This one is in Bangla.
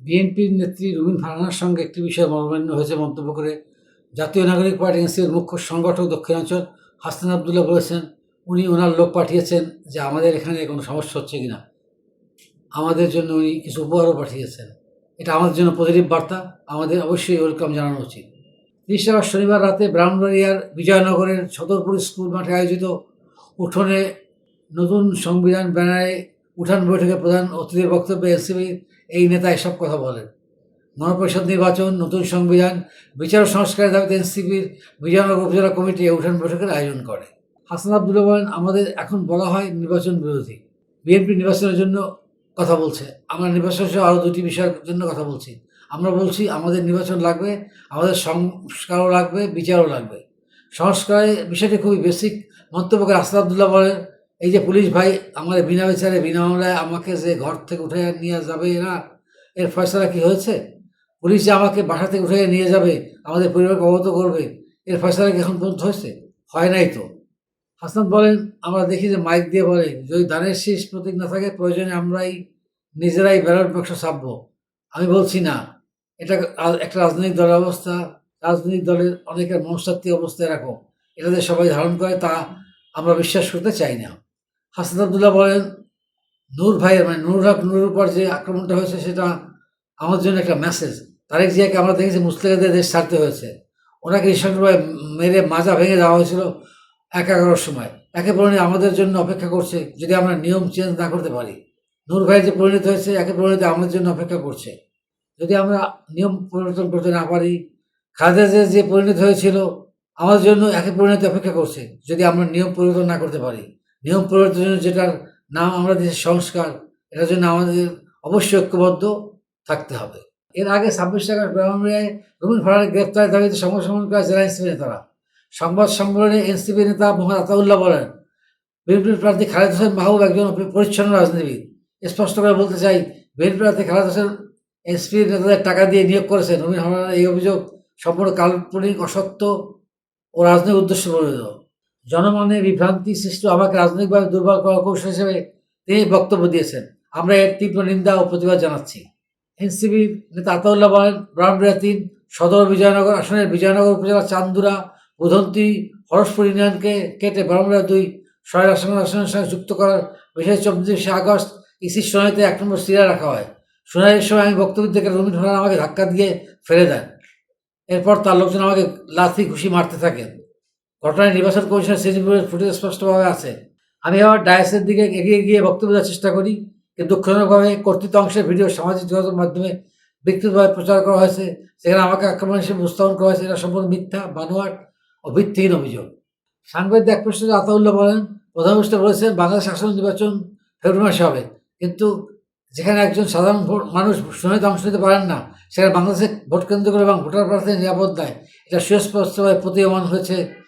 বিএনপির নেত্রী রুবিন ফারহানার সঙ্গে একটি বিষয়ে মনোমান্য হয়েছে মন্তব্য করে জাতীয় নাগরিক পার্টি এনসিপির মুখ্য সংগঠক দক্ষিণাঞ্চল হাসান আবদুল্লাহ বলেছেন, উনি ওনার লোক পাঠিয়েছেন যে আমাদের এখানে কোনো সমস্যা হচ্ছে কিনা। আমাদের জন্য উনি কিছু উপহারও পাঠিয়েছেন। এটা আমাদের জন্য পজিটিভ বার্তা, আমাদের অবশ্যই ওয়েলকাম জানানো উচিত। আগস্ট শনিবার রাতে ব্রাহ্মণবাড়িয়ার বিজয়নগরের ছতরপুর স্কুল মাঠে আয়োজিত উঠোনে নতুন সংবিধান ব্যানারে উঠান বৈঠকে প্রধান অতিথির বক্তব্যে এনসিপির এই নেতা এসব কথা বলেন। গণপরিষদ নির্বাচন, নতুন সংবিধান, বিচার সংস্কারের দাবিতে এনসিপির বিজয়নগর উপজেলা কমিটি উঠান বৈঠকের আয়োজন করে। হাসান আবদুল্লাহ বলেন, আমাদের এখন বলা হয় নির্বাচন বিরোধী। বিএনপি নির্বাচনের জন্য কথা বলছে। আমরা নির্বাচন সহ আরও দুটি বিষয়ের জন্য কথা বলছি। আমরা বলছি, আমাদের নির্বাচন লাগবে, আমাদের সংস্কারও লাগবে, বিচারও লাগবে। সংস্কারের বিষয়টি খুবই বেসিক মন্তব্য করে আবদুল্লাহ বলেন এই যে পুলিশ ভাই, আমাদের বিনা বিচারে, বিনা মামলায় আমাকে যে ঘর থেকে উঠে নিয়ে যাবে না এর ফয়সলা কি হয়েছে? পুলিশ যে আমাকে বাসা থেকে উঠে নিয়ে যাবে, আমাদের পরিবারকে অবগত করবে, এর ফয়সলা কি এখন পর্যন্ত হয়েছে? হয় নাই তো। হাসান বলেন, আমরা দেখি যে মাইক দিয়ে বলে যদি দানের শীষ প্রতীক না থাকে, প্রয়োজনে আমরাই নিজেরাই ব্যালট বাক্স ছাপবো। আমি বলছি না, এটা একটা রাজনৈতিক দলের অবস্থা, রাজনৈতিক দলের অনেকের মনস্তাত্ত্বিক অবস্থা এরকম। এটা যে সবাই ধারণ করে, তা আমরা বিশ্বাস করতে চাই না। হাসান আবদুল্লাহ বলেন, নূর ভাইয়ের মানে নুর হক নুরের উপর যে আক্রমণটা হয়েছে সেটা আমার জন্য একটা মেসেজ তারেক জিয়াকে আমরা দেখেছি মুসলিমদের দেশ ছাড়তে হয়েছে। ওনাকে নৃশংসভাবে মেরে মাজা ভেঙে দেওয়া হয়েছিল এক এগারোর সময়। একে পরিণতি আমাদের জন্য অপেক্ষা করছে যদি আমরা নিয়ম চেঞ্জ না করতে পারি। নূর ভাই যে পরিণত হয়েছে, একে পরিণতি আমাদের জন্য অপেক্ষা করছে। যদি আমরা নিয়ম পরিবর্তন করতে না পারি জিয়া যে পরিণত হয়েছিল, আমাদের জন্য একে পরিণতি অপেক্ষা করছে যদি আমরা নিয়ম পরিবর্তন না করতে পারি। নিয়ম পরিবর্তনের যেটার নাম আমরা দেশের সংস্কার, এটার জন্য আমাদের অবশ্যই ঐক্যবদ্ধ থাকতে হবে। এর আগে ছাব্বিশ টাকার ব্রাহ্মণিয়ায় রবীন্দ্র ফারানের গ্রেপ্তারের দাবিতে সংবাদ সম্মেলন করে জেলা এনসিপি নেতারা। সংবাদ সম্মেলনে এনসিপি নেতা মোহাম্মদ আতাউল্লাহ বলেন, বিএনপির প্রার্থী খালেদ হোসেন মাহবুব একজন পরিচ্ছন্ন রাজনীতিবিদ। স্পষ্ট করে বলতে চাই বিএনপি প্রার্থী খালেদ হোসেন এসপির নেতাদের টাকা দিয়ে নিয়োগ করেছেন। রবীন্দ্র এই অভিযোগ সম্পূর্ণ কাল্পনিক, অসত্য ও রাজনৈতিক উদ্দেশ্য প্রণীত। জনমনে বিভ্রান্তি সৃষ্টি আমাকে রাজনৈতিকভাবে দুর্বল করার কৌশল হিসেবে তিনি বক্তব্য দিয়েছেন। আমরা এর তীব্র নিন্দা ও প্রতিবাদ জানাচ্ছি। এনসিপি নেতা আতাউল্লাহ বলেন, ব্রাহ্মণবাড়িয়া তিন, সদর বিজয়নগর আসনের বিজয়নগর উপজেলার চান্দুরা, বুধন্তি, হরসপুর ইউনিয়নকে কেটে ব্রাহ্মণবাড়িয়া দুই শহরের আসন আসনের সঙ্গে যুক্ত করার বিষয়ে চব্বিশে আগস্ট ইসির শুনানিতে এক নম্বর সিরিয়া রাখা হয়। শুনানির সময় আমি বক্তব্য থেকে রবীন্দ্র ফারান আমাকে ধাক্কা দিয়ে ফেলে দেন। এরপর তার লোকজন আমাকে লাথি, ঘুষি মারতে থাকেন। ঘটনায় নির্বাচন কমিশনের সিজিপুরের ফুটেজ স্পষ্টভাবে আছে। আমি আবার ডায়াসের দিকে এগিয়ে গিয়ে বক্তব্য দেওয়ার চেষ্টা করি কিন্তু দুঃখজনকভাবে কর্তৃত্ব অংশের ভিডিও সামাজিক যোগাযোগ মাধ্যমে বিকৃতভাবে প্রচার করা হয়েছে। সেখানে আমাকে আক্রমণ হিসেবে উপস্থাপন করা হয়েছে। এটা সম্পূর্ণ মিথ্যা, বানোয়াট ও ভিত্তিহীন অভিযোগ। সাংবাদিক এক প্রশ্নে আতাউল্লাহ বলেন প্রধানমন্ত্রী বলেছেন, বাংলাদেশ আসন নির্বাচন ফেব্রুয়ারি মাসে হবে। কিন্তু যেখানে একজন সাধারণ মানুষ শুনানিতে অংশ নিতে পারেন না, সেখানে বাংলাদেশে ভোট কেন্দ্র করে এবং ভোটার প্রার্থীর নিরাপদ দেয় এটা সুস্পষ্টভাবে প্রতীয়মান হয়েছে।